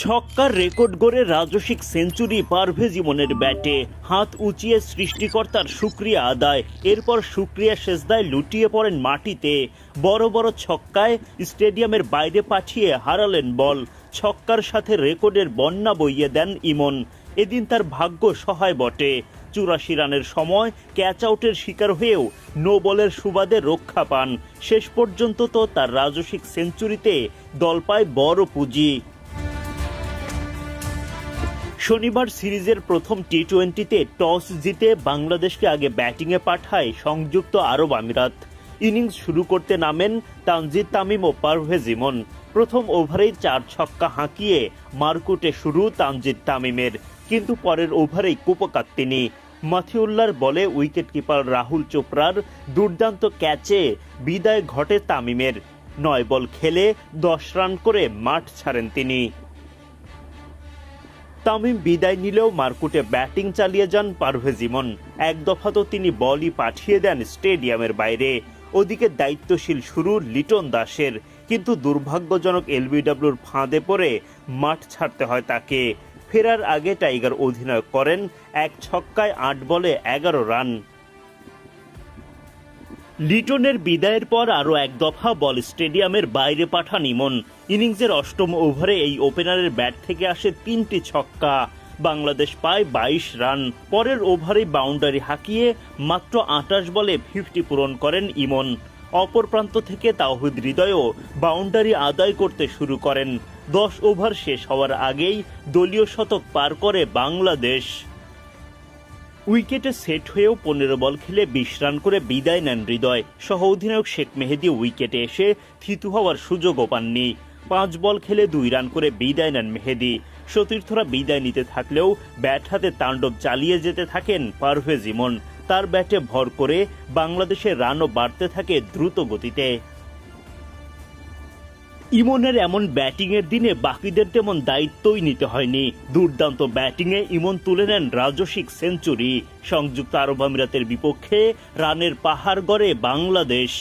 ছক্কার record গড়ে রাজসিক century পারভে ইমনের ব্যাটে। হাত উঁচিয়ে সৃষ্টিকর্তার সুক্রিয়া আদায়। এরপর সুক্রিয়া সেজদায় লুটিয়ে পড়েন মাটিতে। বড় বড় ছক্কায় স্টেডিয়ামের বাইরে পাঠিয়ে হারালেন বল। ছক্কার সাথে রেকর্ডের বন্যা বইয়ে দেন ইমন। এদিন তার ভাগ্য সহায় বটে। চুরাশি রানের সময় ক্যাচ আউটের শিকার হয়েও নো বলের সুবাদে রক্ষা পান। শেষ পর্যন্ত তো তার রাজসিক সেঞ্চুরিতে দল পায় বড় পুঁজি। শনিবার সিরিজের প্রথম টি টোয়েন্টিতে টস জিতে বাংলাদেশকে আগে ব্যাটিংয়ে পাঠায় সংযুক্ত আরব আমিরাত। ইনিংস শুরু করতে নামেন তানজিদ তামিম ও পারভেজ ইমন। প্রথম ওভারেই চার ছক্কা হাঁকিয়ে মারকুটে শুরু তানজিদ তামিমের, কিন্তু পরের ওভারেই কুপকাত তিনি। মাথিউল্লার বলে উইকেট কিপার রাহুল চোপড়ার দুর্দান্ত ক্যাচে বিদায় ঘটে তামিমের। নয় বল খেলে দশ রান করে মাঠ ছাড়েন তিনি। তামিম বিদায় নিলেও মারকুটে ব্যাটিং চালিয়ে যান পারভেজ ইমন। এক দফা তো তিনি বলই পাঠিয়ে দেন স্টেডিয়ামের বাইরে। ওদিকে দায়িত্বশীল শুরু লিটন দাসের। কিন্তু দুর্ভাগ্যজনক এলবিডব্লিউর ফাঁদে পড়ে মাঠ ছাড়তে হয় তাকে। ফেরার আগে টাইগার অধিনায়ক করেন এক ছক্কায় আট বলে এগারো রান। লিটনের বিদায়ের পর আরও এক দফা বল স্টেডিয়ামের বাইরে পাঠান ইমন। ইনিংসের অষ্টম ওভারে এই ওপেনারের ব্যাট থেকে আসে তিনটি ছক্কা। বাংলাদেশ পায় বাইশ রান। পরের ওভারে বাউন্ডারি হাঁকিয়ে মাত্র আটাশ বলে ফিফটি পূরণ করেন ইমন। অপর প্রান্ত থেকে তাওহিদ হৃদয়ও বাউন্ডারি আদায় করতে শুরু করেন। দশ ওভার শেষ হওয়ার আগেই দলীয় শতক পার করে বাংলাদেশ। উইকেটে সেট হয়েও পনেরো বল খেলে বিশ রান করে বিদায় নেন হৃদয়। সহ অধিনায়ক শেখ মেহেদি উইকেটে এসে থিতু হওয়ার সুযোগও পাননি। পাঁচ বল খেলে দুই রান করে বিদায় নেন মেহেদি। সতীর্থরা বিদায় নিতে থাকলেও ব্যাট হাতে তাণ্ডব চালিয়ে যেতে থাকেন পারভেজ ইমন। তার ব্যাটে ভর করে বাংলাদেশের রানও বাড়তে থাকে দ্রুত গতিতে। ইমনের এমন ব্যাটিংয়ের দিনে বাকিদের তেমন দায়িত্বই নিতে হয়নি। দুর্দান্ত ব্যাটিংয়ে ইমন তুলে নেন রাজস্বিক সেঞ্চুরি। সংযুক্ত আরব আমিরাতের বিপক্ষে রানের পাহাড় গড়ে বাংলাদেশ।